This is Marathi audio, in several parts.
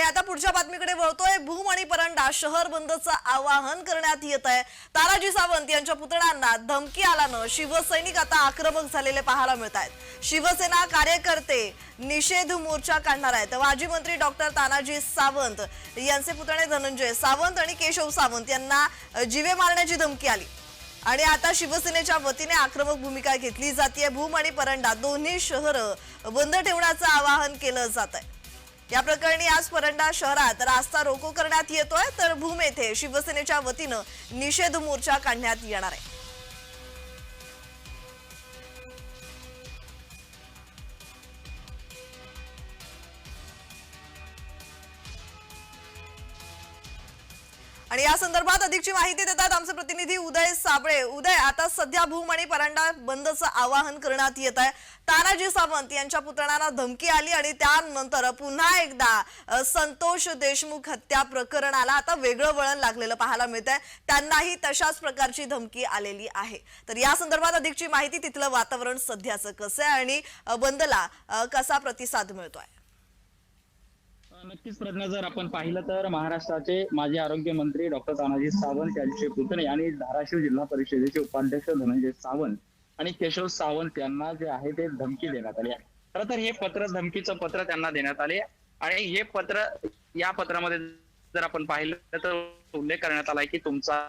आणि आता पुढच्या बातमीकडे वळतोय. भूम आणि परंडा शहर बंदचं आवाहन करण्यात येत आहे. ताराजी सावंत यांच्या पुतळ्यांना धमकी आल्यानं शिवसैनिक आता आक्रमक झालेले पाहायला मिळत आहेत. शिवसेना कार्यकर्ते निषेध मोर्चा काढणार आहेत. माजी मंत्री डॉक्टर तानाजी सावंत यांचे पुतणे धनंजय सावंत आणि केशव सावंत यांना जीवे मारण्याची धमकी आली. आणि आता शिवसेनेच्या वतीने आक्रमक भूमिका घेतली जाते भूम आणि परंडा दोन्ही शहर बंद ठेवण्याचं आवाहन केलं जात आहे. या प्रकरणी आज परंडा शहरात रास्ता रोको करण्यात येतोय तर भूम येथे शिवसेनेच्या वतीनं निषेध मोर्चा काढण्यात येणार आहे. आणि या संदर्भात अधिकची माहिती देतात आमचे प्रतिनिधी उदय साबळे. उदय आता सध्या भूम आणि परांडा बंदचं आवाहन करण्यात येत आहे. तानाजी सावंत यांच्या पुतळ्यांना धमकी आली आणि त्यानंतर पुन्हा एकदा संतोष देशमुख हत्या प्रकरणाला आता वेगळं वळण लागलेलं पाहायला मिळत आहे त्यांनाही तशाच प्रकारची धमकी आलेली आहे. तर या संदर्भात अधिकची माहिती तिथलं वातावरण सध्याचं कसं आहे आणि बंदला कसा प्रतिसाद मिळतोय? नक्कीच प्रज्ञा जर आपण पाहिलं तर महाराष्ट्राचे माजी आरोग्य मंत्री डॉक्टर तानाजी सावंत यांचे पुतणे आणि धाराशिव जिल्हा परिषदेचे उपाध्यक्ष धनंजय सावंत आणि केशव सावंत यांना जे आहे ते धमकी देण्यात आली आहे. खरं तर हे पत्र धमकीचं पत्र त्यांना देण्यात आले आणि हे पत्र या पत्रामध्ये जर आपण पाहिलं तर उल्लेख करण्यात आलाय की तुमचा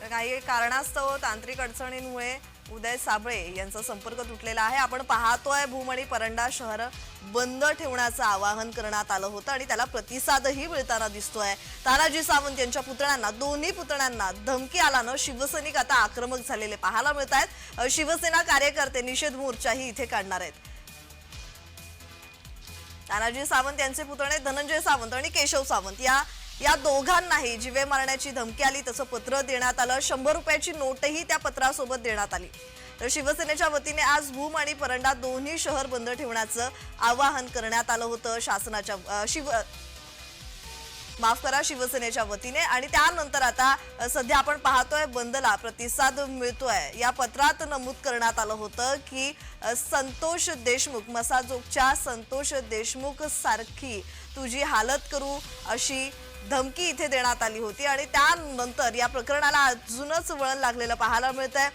तर काही कारणास्तव तांत्रिक अडचणींमुळे उदय साबळे यांचा संपर्क तुटलेला आहे. आपण पाहतोय भूम आणि परंडा शहर बंद ठेवण्याचं आवाहन करण्यात आलं होतं आणि त्याला प्रतिसादही मिळताना दिसतोय. तानाजी सावंत यांच्या पुतळ्यांना दोन्ही पुतळ्यांना धमकी आल्यानं शिवसैनिक आता आक्रमक झालेले पाहायला मिळत आहेत शिवसेना कार्यकर्ते निषेध मोर्चाही इथे काढणार आहेत. तानाजी सावंत यांचे पुतणे धनंजय सावंत आणि केशव सावंत या या दोघांनाही जिवे मारण्याची धमकी आली तसं पत्र देण्यात आलं. शंभर रुपयाची नोटही त्या पत्रासोबत देण्यात आली. तर शिवसेनेच्या वतीने आज भूम आणि परंडा दोन्ही शहर बंद ठेवण्याचं आवाहन करण्यात आलं होतं शासनाच्या शिव माफ करा शिवसेनेच्या वतीने. आणि त्यानंतर आता सध्या आपण पाहतोय बंदला प्रतिसाद मिळतोय. या पत्रात नमूद करण्यात आलं होतं की संतोष देशमुख मसाजोगच्या संतोष देशमुख सारखी तुझी हालत करू अशी धमकी इथे देण्यात आली होती आणि त्यानंतर या प्रकरणाला अजूनच वळण लागलेलं पाहायला मिळत आहे